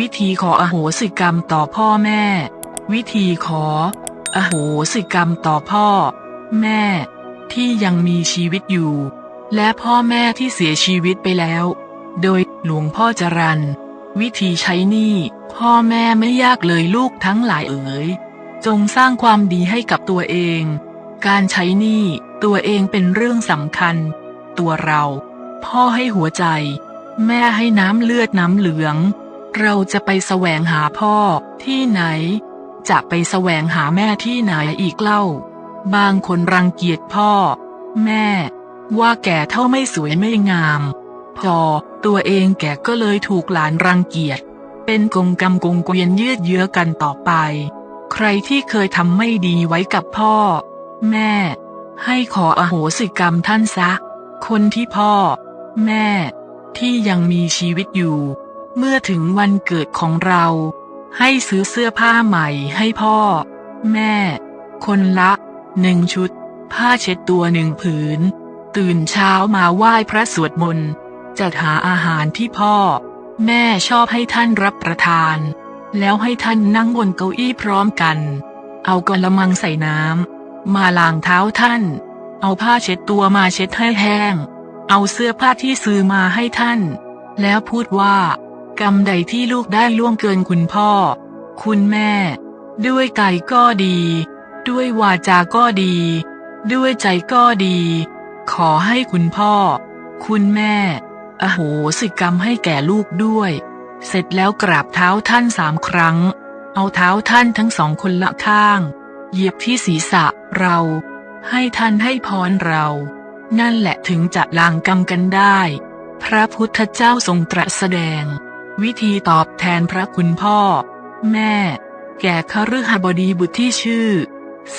วิธีขออโหสิกรรมต่อพ่อแม่ วิธีขอ อโหสิกรรมต่อพ่อ แม่ ที่ยังมีชีวิตอยู่ และพ่อแม่ที่เสียชีวิตไปแล้ว โดยหลวงพ่อจรันวิธีใช้หนี้พ่อแม่ไม่ยากเลยลูกทั้งหลายเอ๋ยจงสร้างความดีให้กับตัวเอง การใช้หนี้ตัวเองเป็นเรื่องสำคัญ ตัวเรา พ่อให้หัวใจ แม่ให้น้ำเลือดน้ำเหลือง เราจะไปแสวงหาพ่อที่ไหน จะไปแสวงหาแม่ที่ไหนอีกเล่า บางคนรังเกียจพ่อ แม่ ว่าแก่เท่าไม่สวยไม่งาม พอตัวเองแก่ก็เลยถูกหลานรังเกียจ เป็นกงกรรมกงเกวียนยืดเยื้อกันต่อไป ใครที่เคยทำไม่ดีไว้กับพ่อ แม่ ให้ขออโหสิกรรมท่านซะ คนที่พ่อ แม่ ที่ยังมีชีวิตอยู่ เมื่อถึงวันเกิดของเรา ให้ซื้อเสื้อผ้าใหม่ให้พ่อ แม่ คนละหนึ่งชุด ผ้าเช็ดตัวหนึ่งผืน ตื่นเช้ามาไหว้พระสวดมนต์จัดหาอาหารที่พ่อ แม่ชอบให้ท่านรับประทาน แล้วให้ท่านนั่งบนเก้าอี้พร้อมกัน เอากระมังใส่น้ำมาล้างเท้าท่าน เอาผ้าเช็ดตัวมาเช็ดให้แห้ง เอาเสื้อผ้าที่ซื้อมาให้ท่าน แล้วพูดว่า กรรมใดที่ลูกได้ล่วงเกินคุณพ่อ คุณแม่ ด้วยกายก็ดี ด้วยวาจาก็ดี ด้วยใจก็ดี ขอให้คุณพ่อ คุณแม่ อโหสิกรรมให้แก่ลูกด้วย เสร็จแล้วกราบเท้าท่านสามครั้ง เอาเท้าท่านทั้งสองคนละข้าง เหยียบที่ศีรษะเรา ให้ท่านให้พรเรา นั่นแหละถึงจะล้างกรรมกันได้ พระพุทธเจ้าทรงตรัสแสดง วิธีตอบแทนพระคุณพ่อ แม่ แก่คฤหบดีบุตรที่ชื่อ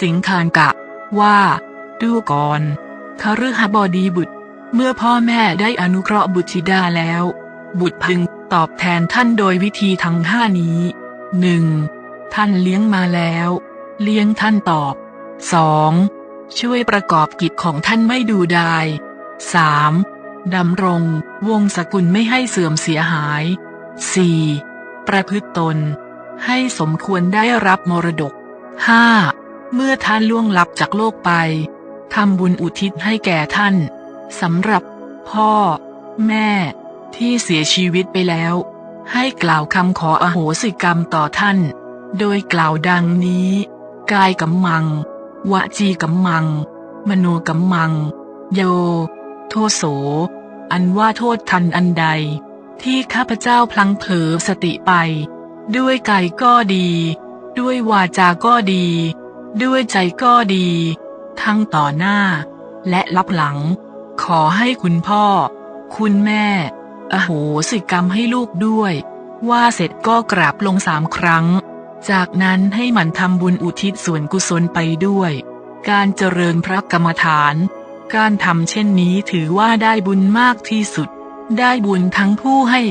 สิงคานกะ ว่า ดูก่อนคฤหบดีบุตร เมื่อพ่อแม่ได้อนุเคราะห์บุตรธิดาแล้ว บุตรพึงตอบแทนท่านโดยวิธีทั้งห้านี้หนึ่งท่านเลี้ยงมาแล้ว เลี้ยงท่านตอบสองช่วยประกอบกิจของท่านไม่ดูดายสามดำรง วงศกุลไม่ให้เสื่อมเสียหาย สี่ประพฤติตน ให้สมควรได้รับมรดกห้าเมื่อท่านล่วงลับจากโลกไปทำบุญอุทิศให้แก่ท่านสำหรับ พ่อ แม่ ที่เสียชีวิตไปแล้ว ให้กล่าวคำขออโหสิกรรมต่อท่าน โดยกล่าวดังนี้ กายกัมมัง วจีกัมมัง มโนกัมมัง โย โทโส อันว่าโทษทันอันใด ที่ข้าพเจ้าพลังเผลอสติไป ด้วยกายก็ดี ด้วยวาจาก็ดี ด้วยใจก็ดี ทั้งต่อหน้า และรับหลัง ขอให้คุณพ่อ คุณแม่ อโหสิกรรมให้ลูกด้วย ว่าเสร็จก็กราบลงสามครั้ง จากนั้นให้หมันทำบุญอุทิศส่วนกุศลไปด้วย การเจริญพระกรรมฐาน การทำเช่นนี้ถือว่าได้บุญมากที่สุด ได้บุญทั้งผู้ให้